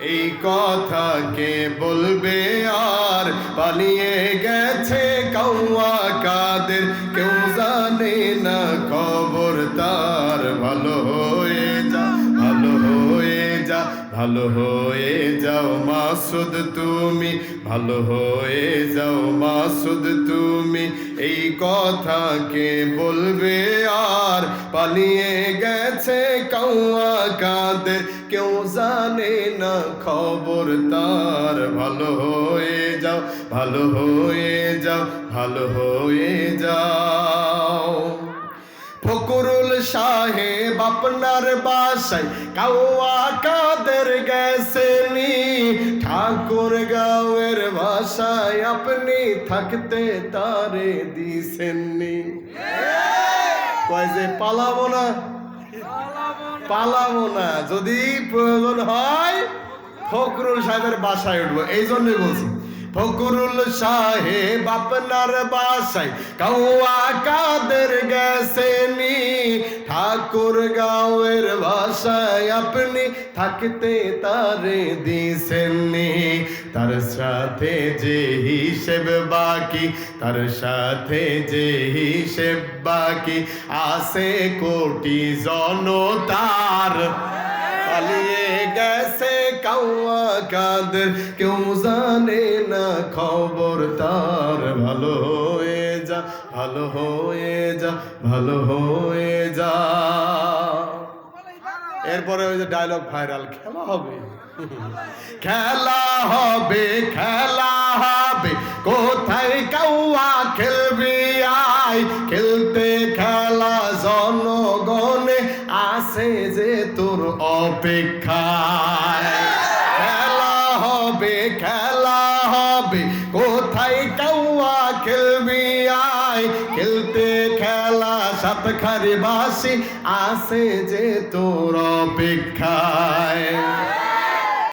এই কথা কে বলবে আর? পালিয়ে গেছে কাউয়া কাদের? কেউ জানে না খবর তার ভালো ভালো হয়ে যাও মাসুদ তুমি, ভালো হয়ে যাও মাসুদ তুমি। এই কথা কে বলবে আর পালিয়ে গেছে কাউয়া কাদের কেউ জানে না খবর তার। ভালো হয়ে যাও, ভালো হয়ে যাও, ভালো হয়ে যাও। সাহেব আপনার বাসায় কাউয়া কাদের গেছেনি? ঠাকুর গাঁয়ের ভাষায় আপনি থাকতে তারে দিছেননি। কয় যে পালাবো না? পালাবো না। যদি প্রয়োজন হয় ফকরুল সাহেবের বাসায় উঠবো। এই জন্যই বলছি ফকরুল সাহেব আপনার বাসায় কাউয়া গেছেনি ঠাকুর গাঁয়ের ভাষায় আপনি থাকতে তারে দিছেননি। তার সাথে যে হিসেব বাকি, তার সাথে যে হিসেব বাকি আসে কোটি জনতার। পালিয়ে গেছে কাউয়া কাদের, কেউ জানে না খবর তার ভালো। যা, ভালো হয়ে যা, ভালো হয়ে যা। এরপরে ওই যে ডায়লগ ভাইরাল খেলা হবে। খেলা হবে খেলা হবে। কোথায় কাউয়া খেলবি আই খেলতে খেলা জনগণে আসে যে তোর অপেক্ষায়। খেলা হবে খেলা হবে। কোথায় কাউয়া আই খেলতে খেলা সাতখারি বাসি আসে যে তোর অপেক্ষায়